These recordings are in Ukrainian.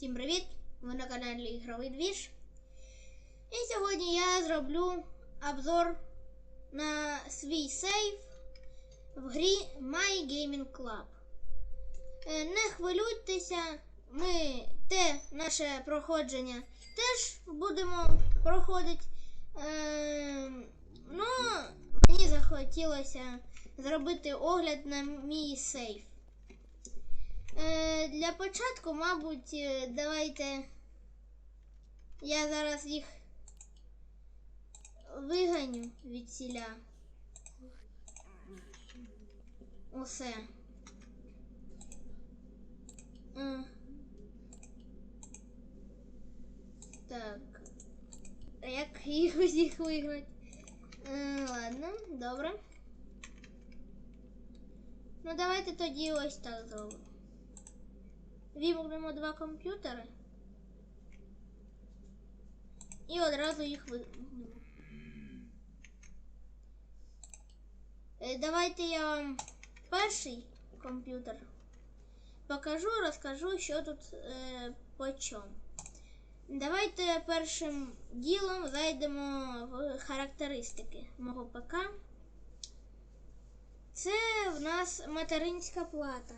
Всім привіт! Ви на каналі Ігровий Двіж. І сьогодні я зроблю обзор на свій сейф в грі My Gaming Club. Е, Не хвилюйтеся, ми те наше проходження теж будемо проходити. Е, Ну, мені захотілося зробити огляд на мій сейф. Е, для початку, мабуть, е, давайте я зараз їх виганю від сіля. Усе. Так. А як їх усіх вигнати? Е, Ладно, добре. Ну давайте тоді ось так зробимо. Вімкнемо два комп'ютери. І одразу їх вимкнемо. Е, Давайте я вам перший комп'ютер покажу, розкажу, що тут е, по чому. Давайте першим ділом зайдемо в характеристики мого ПК. Це в нас материнська плата.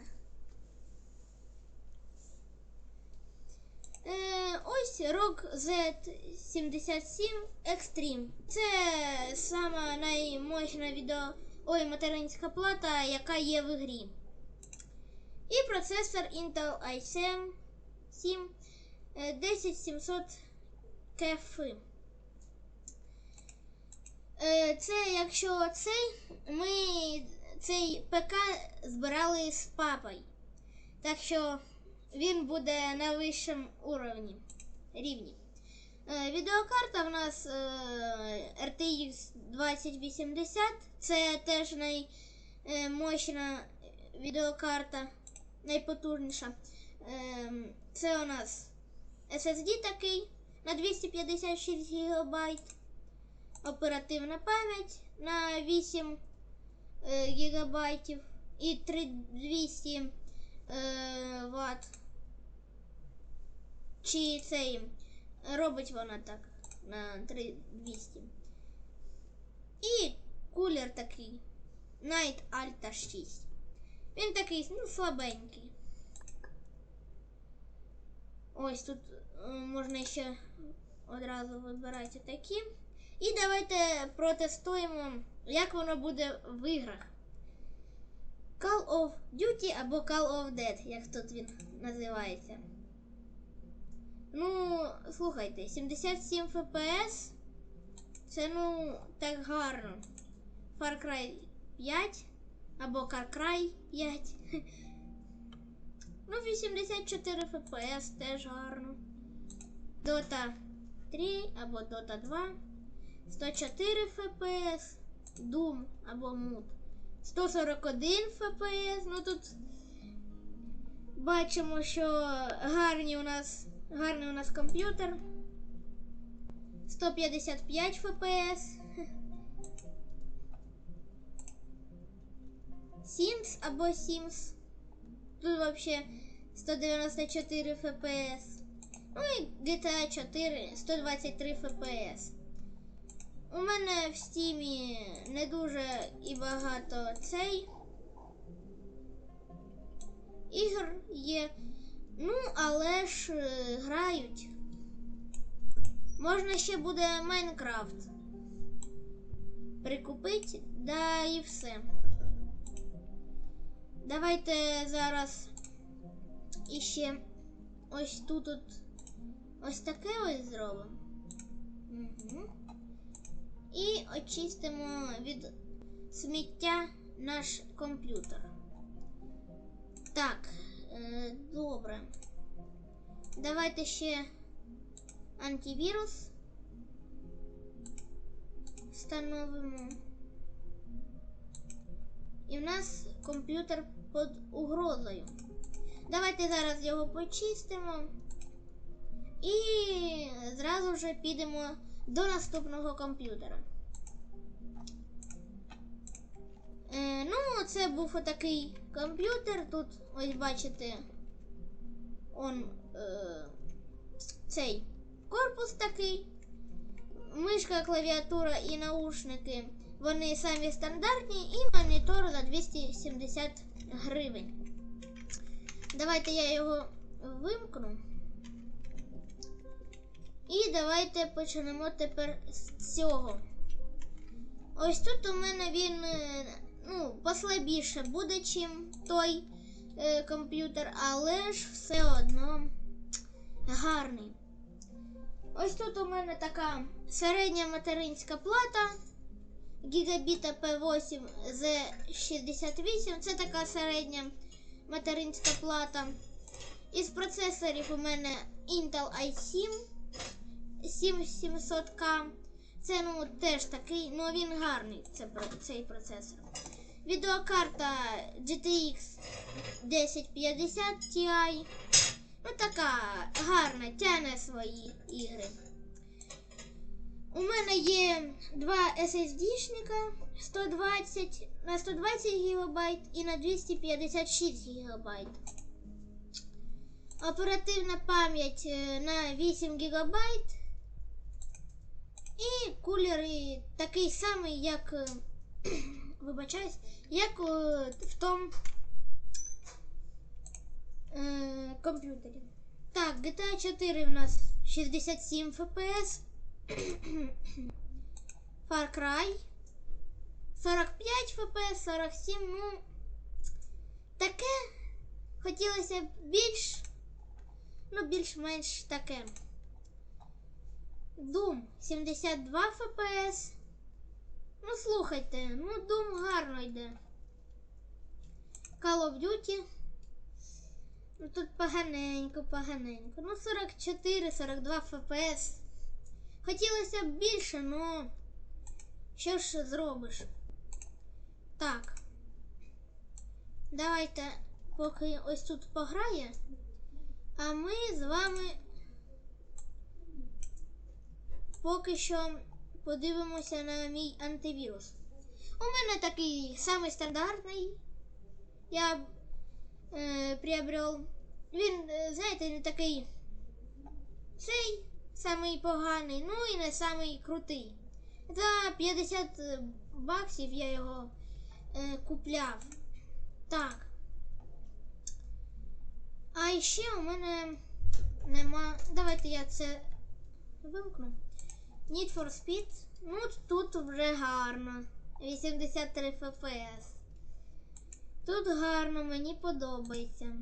Ось ROG Z77 Extreme. Це сама наймощна відео. Ой, материнська плата, яка є в грі. І процесор Intel i7 7 е, 10700 KF. Е, Це якщо цей, ми цей ПК збирали з папою. Так що він буде на вищому уровні, рівні. Е, відеокарта в нас е, RTX 2080. Це теж наймощна відеокарта, найпотужніша. Е, це у нас SSD такий на 256 ГБ. Оперативна пам'ять на 8 е, гігабайтів і 3200 е, Вт. Чи цей робить вона так на 3200. І кулер такий Night Alta 6. Він такий ну, слабенький. Ось тут е, можна ще одразу вибирати такі. І давайте протестуємо, як воно буде в іграх. Call of Duty або Call of Dead, як тут він називається. Ну, слухайте, 77 FPS. Це ну так гарно. Far Cry 5 або Car Cry 5. Ну, 84 FPS теж гарно. Dota 3 або Dota 2. 104 FPS. Doom або Mood. 141 FPS. Ну тут бачимо, що гарні у нас гарний у нас комп'ютер. 155 FPS. Sims або Sims. Тут вообще 194 FPS. Ну і GTA 4 123 FPS. У мене в стімі не дуже і багато цей ігор є. Ну, але ж е, грають. Можна ще буде Майнкрафт. Прикупити, да і все. Давайте зараз іще ось тут от ось таке ось зробимо. Угу. І очистимо від сміття наш комп'ютер. Так, добре. Давайте ще антивірус встановимо. І в нас комп'ютер під угрозою. Давайте зараз його почистимо. І зразу вже підемо до наступного комп'ютера. Це був отакий комп'ютер. Тут, ось бачите, он е, цей корпус такий. Мишка, клавіатура і наушники. Вони самі стандартні і монітор за 270 гривень. Давайте я його вимкну. І давайте почнемо тепер з цього. Ось тут у мене він е, ну, послабіше буде, чим той е, комп'ютер, але ж все одно гарний. Ось тут у мене така середня материнська плата гігабіта P8 Z68. Це така середня материнська плата. Із процесорів у мене Intel i7 7700K. Це ну теж такий, ну він гарний, це, цей процесор. Відеокарта GTX 1050 Ti. Ну така гарна, тяне свої ігри. У мене є два SSD-шника 120 на 120 ГБ і на 256 ГБ. Оперативна пам'ять е, на 8 ГБ. І кулер такий самий, як е, вибачаюсь, як е, в тому е, комп'ютері. Так, GTA 4 в нас 67 FPS. Far Cry 45 FPS, 47, ну таке хотілося б більш, ну більш-менш таке. Doom 72 FPS. Ну слухайте, ну Doom гарно йде. Call of Duty. Ну тут поганенько, поганенько. Ну 44-42 FPS. Хотілося б більше, ну що ж зробиш? Так. Давайте, поки ось тут пограє, а ми з вами поки що подивимося на мій антивірус. У мене такий самий стандартний. Я е, приобрел. Він, е, знаєте, не такий цей самий поганий, ну і не самий крутий. За 50 баксів я його е, купляв. Так. А ще у мене нема. Давайте я це вимкну. Need for Speed. Ну, тут вже гарно. 83 FPS. Тут гарно, мені подобається.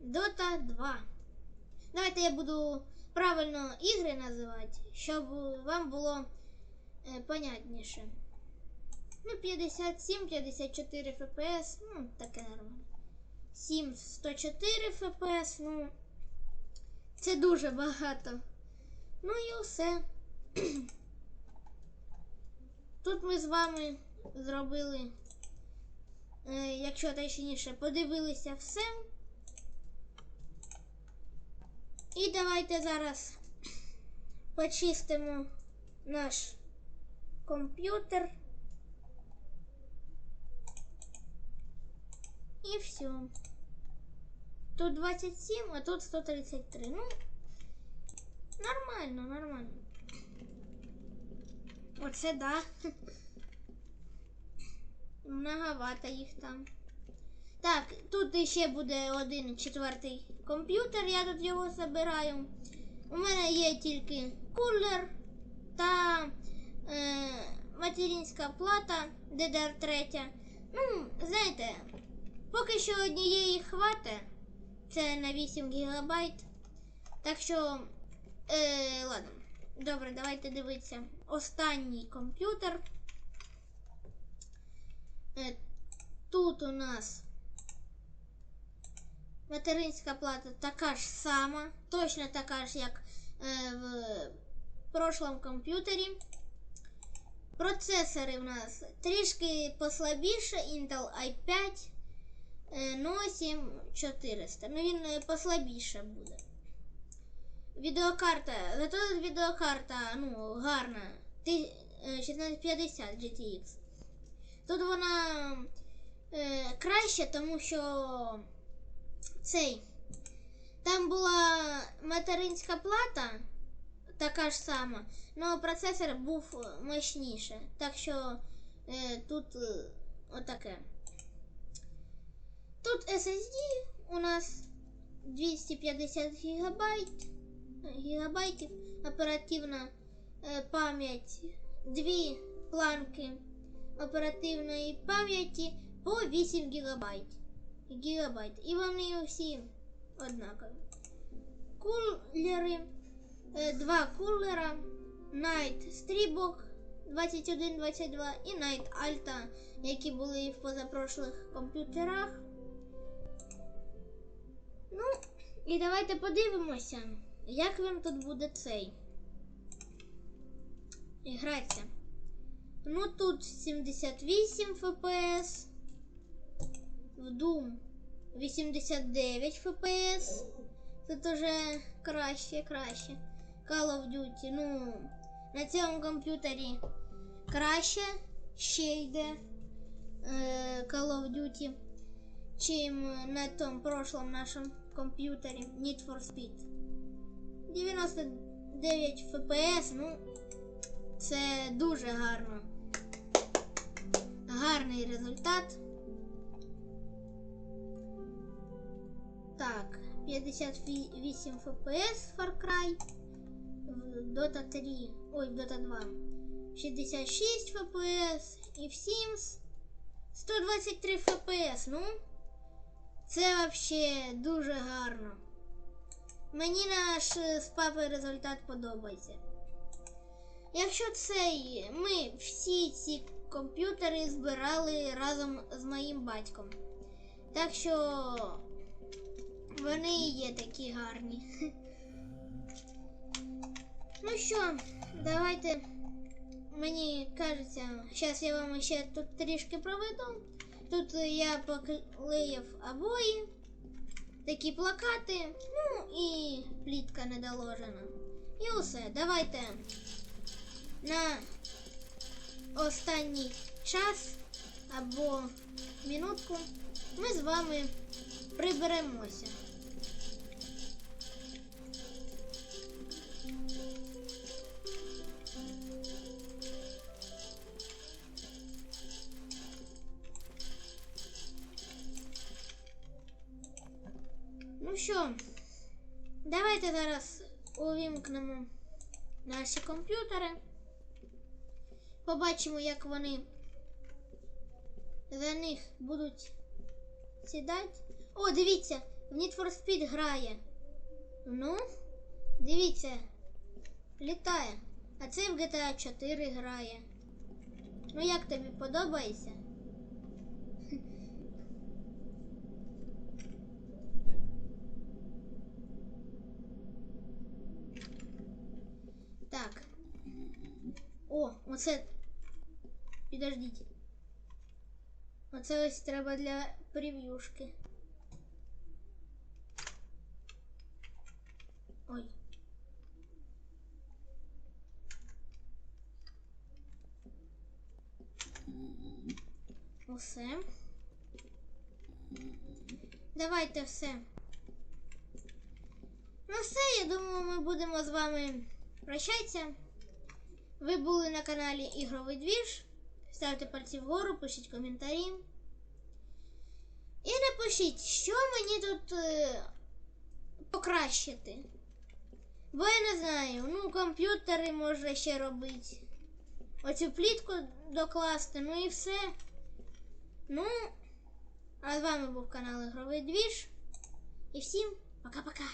Dota 2. Давайте я буду правильно ігри називати, щоб вам було е, понятніше. Ну, 57-54 FPS, ну, таке нормально. 7 104 FPS, ну. Це дуже багато. Ну і все. Тут ми з вами зробили, е, якщо точніше, подивилися все. І давайте зараз почистимо наш комп'ютер. І все. Тут 27, а тут 133. Ну, нормально, нормально. Оце да. Многовато їх там. Так, тут ще буде один четвертий комп'ютер, я тут його забираю. У мене є тільки кулер та е, материнська плата DDR3. Ну, знаєте, поки що однієї хватить. Це на 8 ГБ. Так що, е, ладно. Добре, давайте дивитися. Останній комп'ютер. Е, Тут у нас материнська плата така ж сама, точно така ж, як е, в прошлому комп'ютері. Процесори у нас трішки послабіше, Intel i5 е, ну, 7400. Ну, він послабіше буде. Відеокарта, зато відеокарта, ну, гарна. Е, 1650 GTX. Тут вона е, краще, тому що цей. Там була материнська плата така ж сама, але процесор був е, мощніше. Так що е, тут е, отаке. Тут SSD у нас 250 гігабайт, гігабайтів, оперативна е, пам'ять, дві планки оперативної пам'яті по 8 гігабайт. гігабайт. І вони усі однакові. Кулери, е, два кулера, Night Стрібок 2122 і Night Alta, які були в позапрошлих комп'ютерах. Ну, і давайте подивимося, як вам тут буде цей. Гратися. Ну тут 78 FPS. В Doom 89 FPS. Тут уже краще, краще. Call of Duty. Ну, на цьому комп'ютері краще ще йде е, Call of Duty, чим на тому прошлому нашому комп'ютері Need for Speed. 99 FPS, ну, це дуже гарно. Гарний результат. Так, 58 FPS Far Cry. В Dota 3. Ой, в Dota 2. 66 FPS. І в Sims 123 FPS. Ну, це вообще дуже гарно. Мені наш з папою результат подобається. Якщо цей, ми всі ці комп'ютери збирали разом з моїм батьком. Так що вони і є такі гарні. Ну що, давайте. Мені кажеться, зараз я вам ще тут трішки проведу. Тут я поклеїв обої, такі плакати, ну і плітка недоложена. І усе. Давайте на останній час або минутку ми з вами приберемося. Давайте зараз увімкнемо наші комп'ютери. Побачимо, як вони за них будуть сідати. О, дивіться, в Need for Speed грає. Ну, дивіться, літає. А цей в GTA 4 грає. Ну як тобі подобається? Так. О, оце. Підождіть. Оце ось треба для прев'юшки. Ой. Усе. Давайте все. Ну все, я думаю, ми будемо з вами прощатися. Ви були на каналі Ігровий Двіж. Ставте пальці вгору, пишіть коментарі. І напишіть, що мені тут е, покращити. Бо я не знаю, ну комп'ютери можна ще робити. Оцю плітку докласти, ну і все. Ну, а з вами був канал Ігровий Двіж. І всім пока-пока.